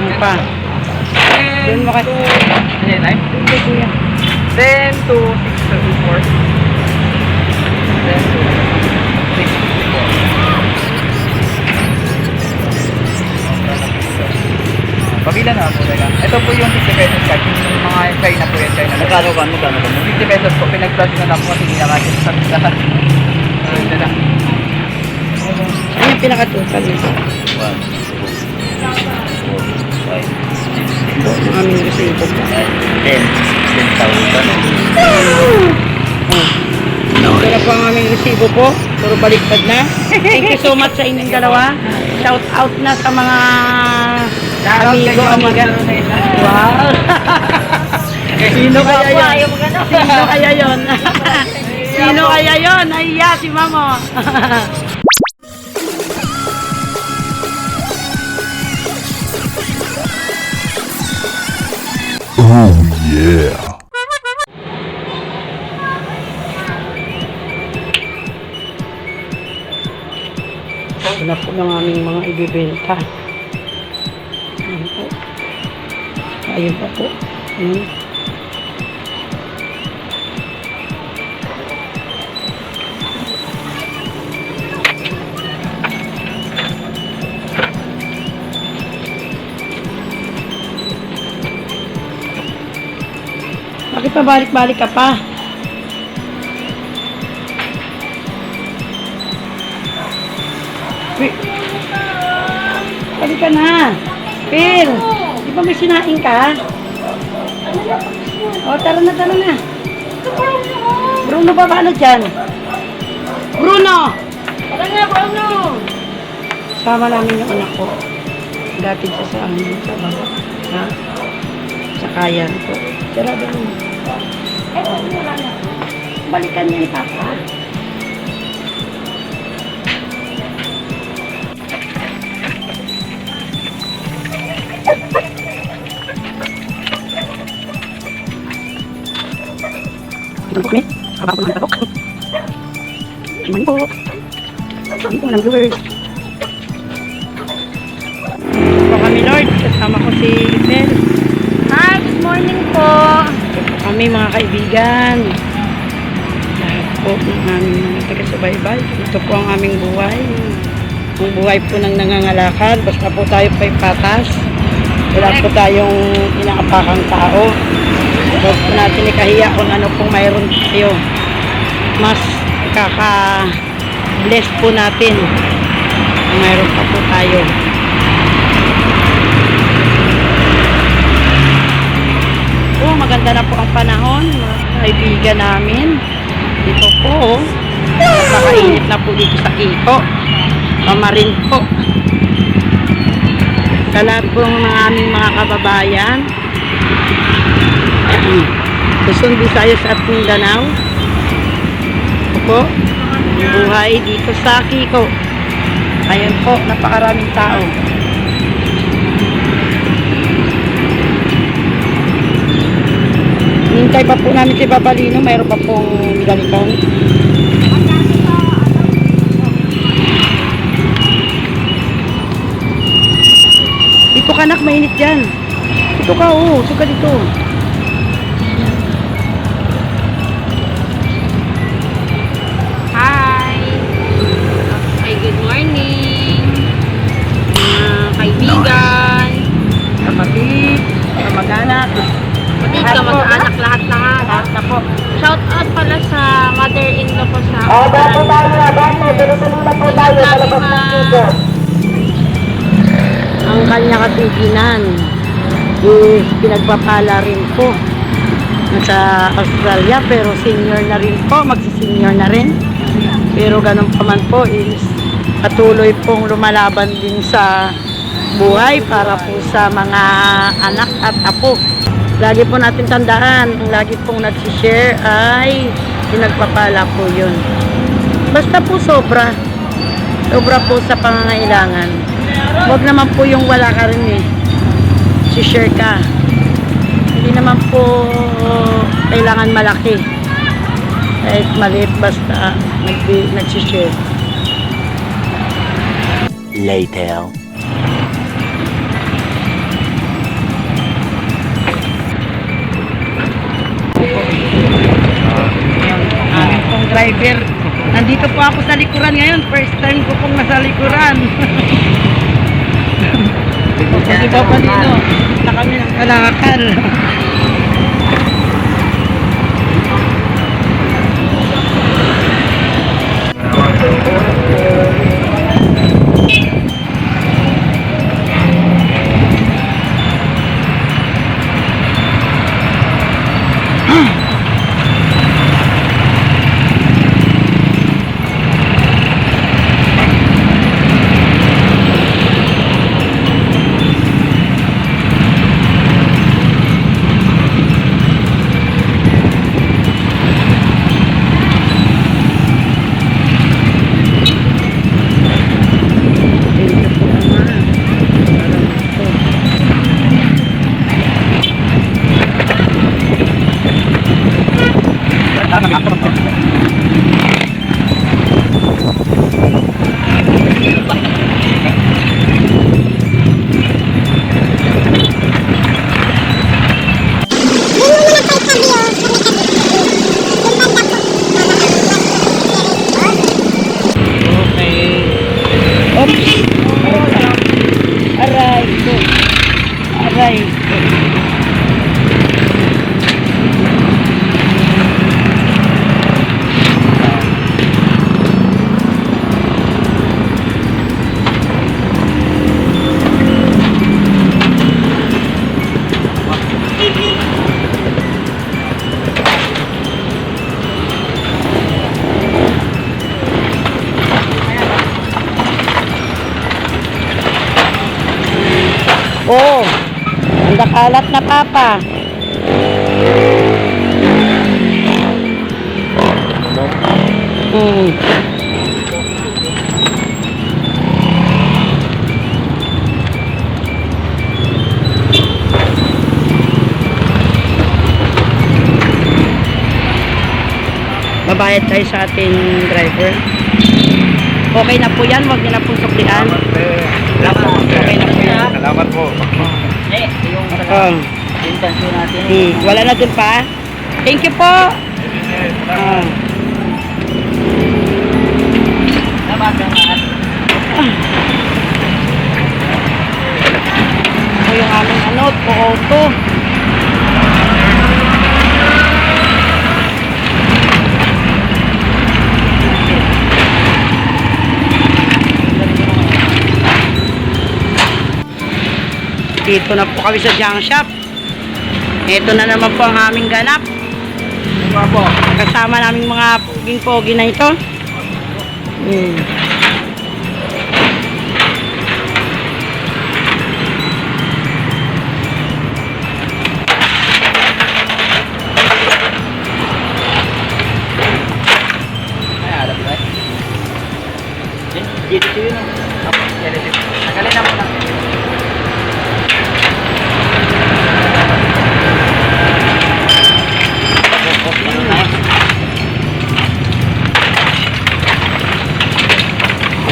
Ano pa? Doon mo kasi. Ayan, ay. Hindi, kuya. 10 to 6 to 4. 10 to 6 to 4. Pabila na po talaga. Ito po yung 50 pesos card. Yung mga China po yan, China. Magkano ba? Magkano ba? 50 pesos po. Pinag-plus na lang po kasi hindi na kasi sa lahat. Ayun na lang. Ano yung pinaka-total nito? 1, 2, 4, 5, Yung aming resibo po. 10. 10,000. Oh. Wala po ang aming resibo po. Puro baliktad na. Thank you so much sa inyong dalawa. Shout out na sa mga amigo, amiga. Wow! Sino kaya yun? Sino kaya yun? Sino kaya yun? Ay, yeah, si Mamo. Oh yeah. Ito na po ng aming mga ibibenta. Ayan po. Ayun pa po. Bakit pa balik-balik ka pa? Balik ka na. Phil, di ba may sinain ka? O, tara na, tara na. Bruno ba paano dyan? Bruno! Tara na, Bruno! Sama namin yung anak ko. Gatid siya sa amin sa baba. Ha? Sa kayan ko. Sarado mo. Eh, wala na. Balikan niya yung papa. Ito po kami. Kababa po ng tapok. Morning po. Morning po ng viewers. Po kami Lord. Kasama ko si Mel. Hi, good morning po. Kami mga kaibigan. Lahat po ng aming mga taga-subaybay. Ito po ang aming buhay. Ang buhay po ng nangangalakal. Basta po tayo pa'y patas. Wala po tayong inaapakang tao. Huwag po natin ikahiya kung ano pong mayroon tayo. Mas kaka-bless po natin mayroon pa po tayo. Maganda na po ang panahon, mga kaibigan namin. Dito po, oh. napakainit na po dito sa Iko. Pamarin po. Kalat po ng aming mga kababayan. Luzon, Visayas at Mindanao. Ito po, buhay dito sa Kiko. Ayan po, napakaraming tao. Hintay pa po namin si Babalino, mayroon pa pong balikan. Dito ka nak, mainit dyan. Dito ka, oo. Dito ka dito. Hi. Okay, good morning. Mga kaibigan. Kapatid, kamag-anak. Lahat po. mag-anak. Lahat na po. Shout out pala sa mother-in-law ko sa Oh, Oran. Sabi ma, Ang kanya katiginan is pinagpapala rin po sa Australia pero senior na rin po, magsisenior na rin. Pero ganun pa man po is patuloy pong lumalaban din sa buhay para po sa mga anak at apo. Lagi po natin tandaan, ang lagi pong nagsishare ay pinagpapala po yun. Basta po sobra. Sobra po sa pangangailangan. Huwag naman po yung wala ka rin eh. Si-share ka. Hindi naman po kailangan malaki. Kahit maliit basta nag- nagsishare. Later. Driver. Nandito po ako sa likuran ngayon. First time ko pong nasa likuran. Kasi pa Palino, na kami ng kalakal. Nakalat na papa. Hmm. Babayad tayo sa ating driver. Okay na po yan, huwag niyo na pong suklian. Okay na po yan. Salamat po. Oh. intention natin. Hmm, wala na dun pa? Thank you po. Salamat. Ito yung aming ano, auto. Dito na po kami sa junk shop. Ito na naman po ang aming ganap. Kasama naming mga puging-pogi na ito. Hmm.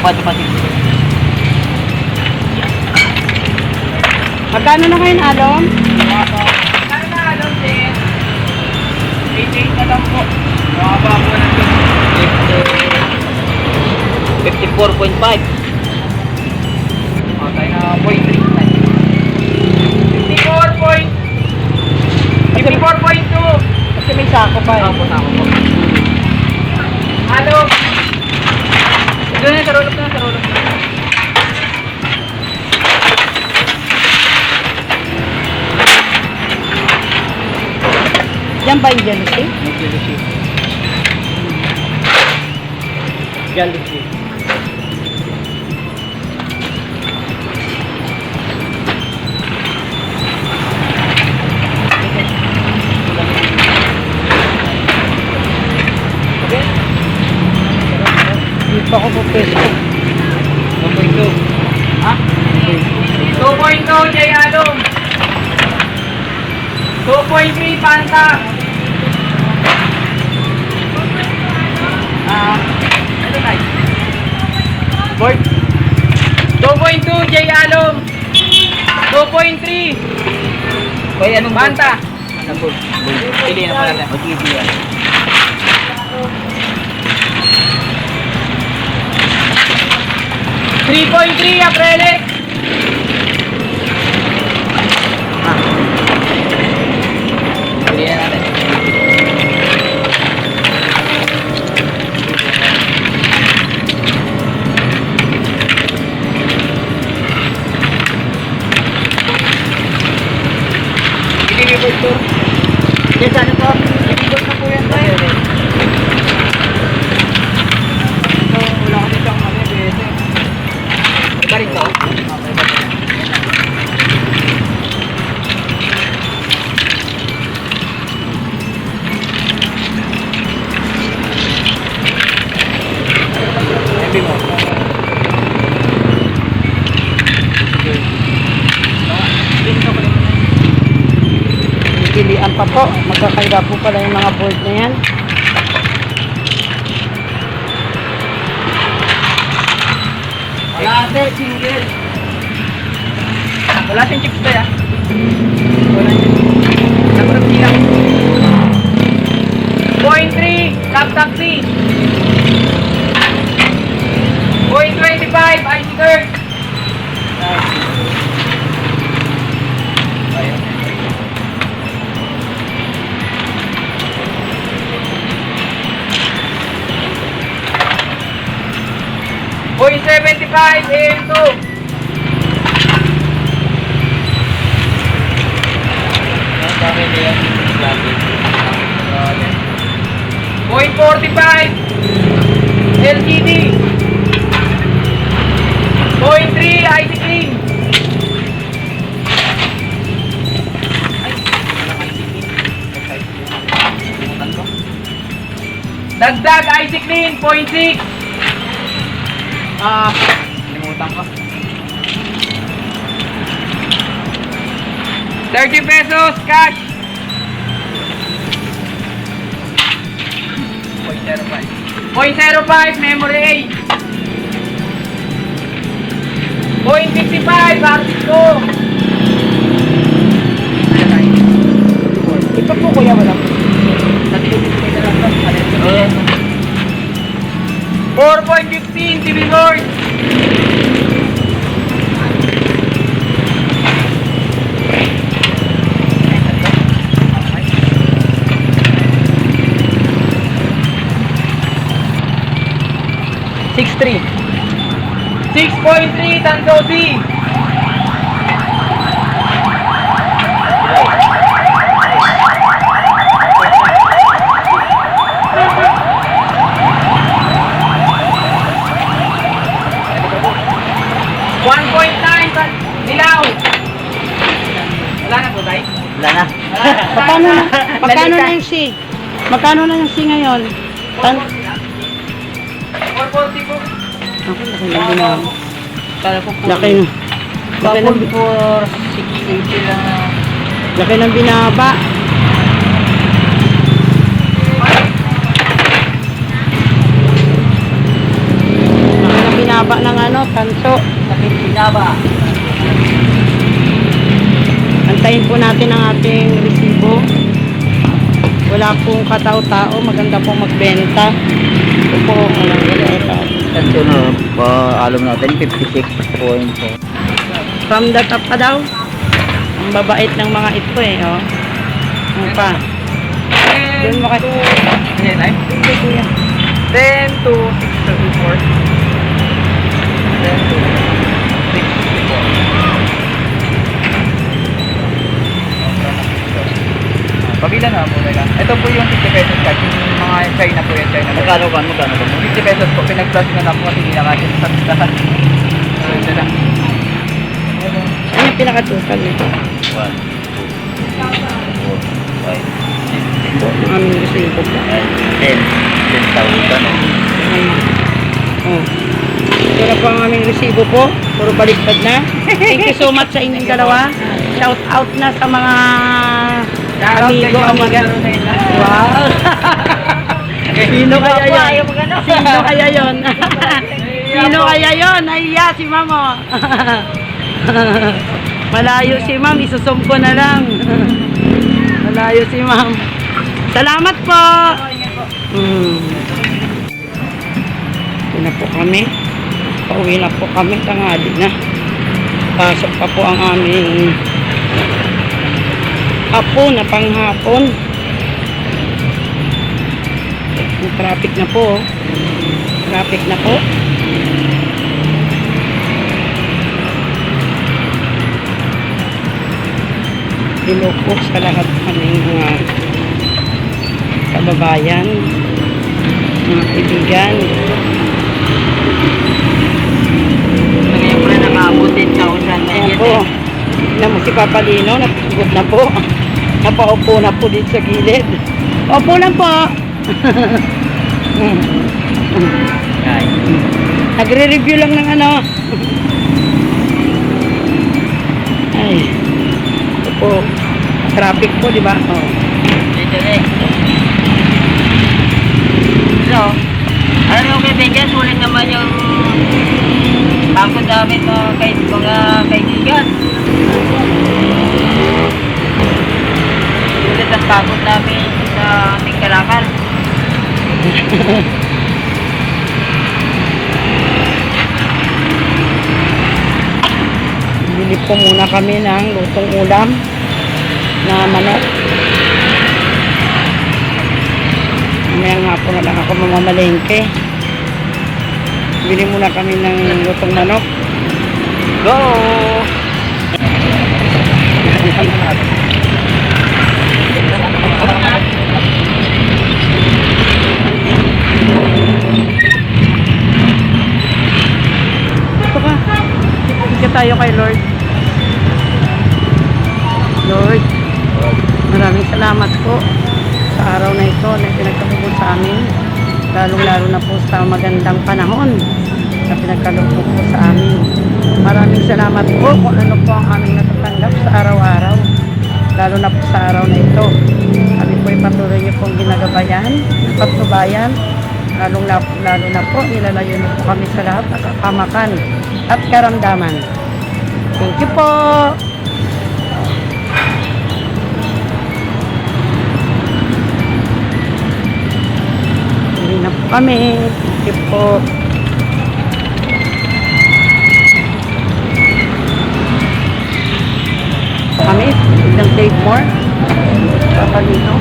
Pati pati. Magkano na kayo alom? Ano na alam din? 88 na lang po. Mababa po ng 54.5. Patay na 0.3. 54 point. 54.2. Kasi may sako pa eh. Ako na ako po. Hello. Doon na, sarulog na. Yan ba yung jealousy? Jealousy. Jealousy. Pa ako po pwesto. 2.2. Ha? 2.2 Jay Alom. 2.3 Panta. Ah, ano tayo? Board. 2.2 Jay Alom. 2.3 Hoy, anong Panta? Board? Pili na pala. TV yan. 3.3 acrylic. Hindi na natin. Ililibot to. Yes, ano po? Ililibot na po Magkakaiba po pala yung mga board na yan. Wala ate, single. Wala siyang chips tayo. Wala 75, AM2. Point 45 LCD Point 3 ice cream Dagdag ice cream point 6 Ah, ko 30 pesos cash! 0.05 memory 8 0.55 artist ko ito po 1.3 Tanso C. One point nine, dilaw. Wala na po, na. Magkano na, magkano na yung si? Magkano na yung si ngayon? Tan 440 po. Ako, laki na. Kala ko po. Laki na. Laki na, for 680 lang. laki ng binaba. Laki ng binaba ng ano, tanso. Sakit binaba. Antayin po natin ang ating resibo. Wala pong katao-tao, maganda pong magbenta. Ito po, walang katao. Ito na, pa, alam natin, 56.4. From the top pa daw. Ang babait ng mga ito eh, oh. Ano pa? Doon mo kasi. Ayan, ay. Ito, kuya. 10 to 634. 10 to Pabila na po nila. Ito po yung 50 pesos card. Yung mga China po yan, China. Magkano ka? Magkano ka? 50 pesos po. Pinag-plus na lang po kasi hindi na kasi sa. So, ito lang. Ano yung pinakatukal nito? 1, 2, 3, 4, 5, Ito, ang aming resibo po. 10. 10,000. no? Oh. Ito na po ang aming resibo po. Puro baliktad na. Thank you so much sa inyong dalawa. Shout out na sa mga amigo, amiga. Wow! Sino kaya yun? Sino kaya yun? Sino kaya yun? Yeah, si Mamo. Malayo si Ma'am, isusum ko na lang. Malayo si Ma'am. Salamat po. Mm. Ito na po kami. Pauwi na po kami, tanghali na. Pasok pa po ang aming apo na panghapon. Yung traffic na po. oh. Traffic na po. Po sa lahat kaming mga kababayan, mga kaibigan. Ngayon ko na nakaabot din sa usan na Ayan yun. po. Tignan mo si Papa Lino, napagod na po. Napaupo na po dito sa gilid. Opo lang po. Nagre-review lang ng ano. Ay. Ito po. Traffic po, di ba? Oh. So, ano yung kaibigan, sulit naman yung bangko namin kay, mga kaibigan. Sulit ang pagod namin sa aming kalakal. Bili po muna kami ng lutong ulam na manok. Mamaya nga po na lang ako mamamalengke. Bili muna kami ng lutong manok. Go! Ito Ika tayo kay Lord. Lord, maraming salamat po sa araw na ito na pinagkalubog sa amin. Lalong-lalo na po sa magandang panahon na pinagkalubog po sa amin. Maraming salamat po kung ano po ang aming natatanggap sa araw-araw. Lalo na po sa araw na ito. Kami po ay patuloy niyo pong ginagabayan, patnubayan, lalong lalo na po, nilalayo niyo po kami sa lahat ng kamakan at karamdaman. Thank you po! Uwi na po kami. Thank you po. Kami, biglang save more. Papalino.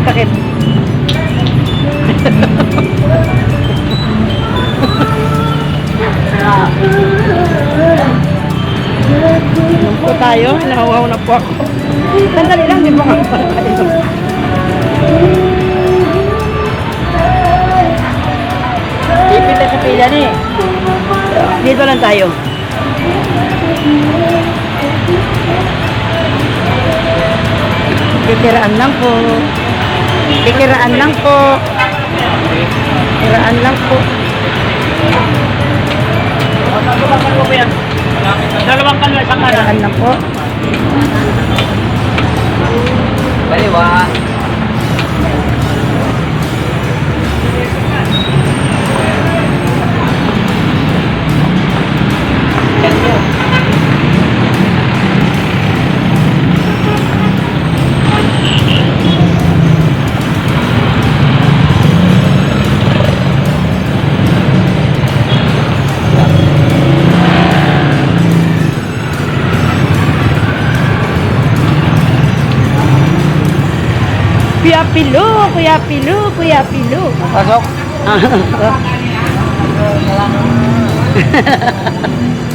Itakip. Inom po tayo. Nahuhaw na po ako. Sandali lang, di mo nga pala tayo. Ipit sa pila ni. Dito lang tayo. Kikiraan lang po. Kikiraan lang po. Kikiraan lang po. Dalawang kanila isang Kikiraan lang po. Baliwa. Kuya Pilu, Kuya Pilu, Kuya Pilu. Pasok.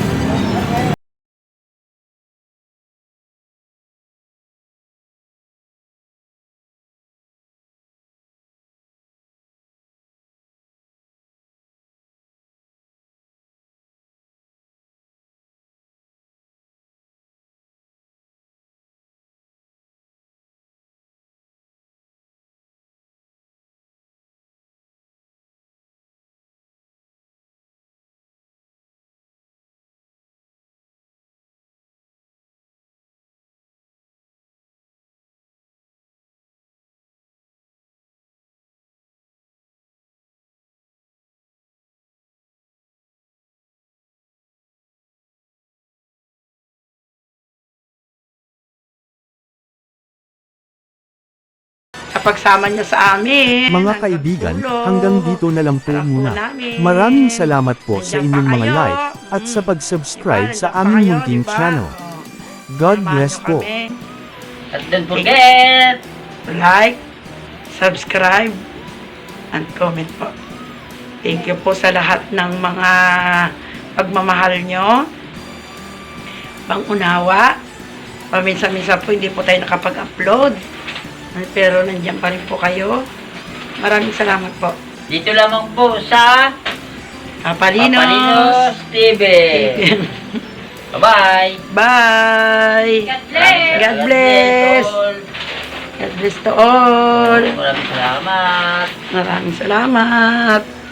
pagsama niyo sa amin. Mga kaibigan, hanggang dito na lang po muna. Maraming salamat po sa inyong mga kayo. like at sa pag-subscribe Diba, sa aming kayo, munting diba? channel. God Samahan bless po. At don't forget, like, subscribe, and comment po. Thank you po sa lahat ng mga pagmamahal nyo, pangunawa. Paminsan-minsan po hindi po tayo nakapag-upload. Pero nandiyan pa rin po kayo. Maraming salamat po. dito lamang po sa Papalinos. Papalinos TV. Bye-bye. Bye. God bless. God bless. God bless to all. Maraming salamat. Maraming salamat.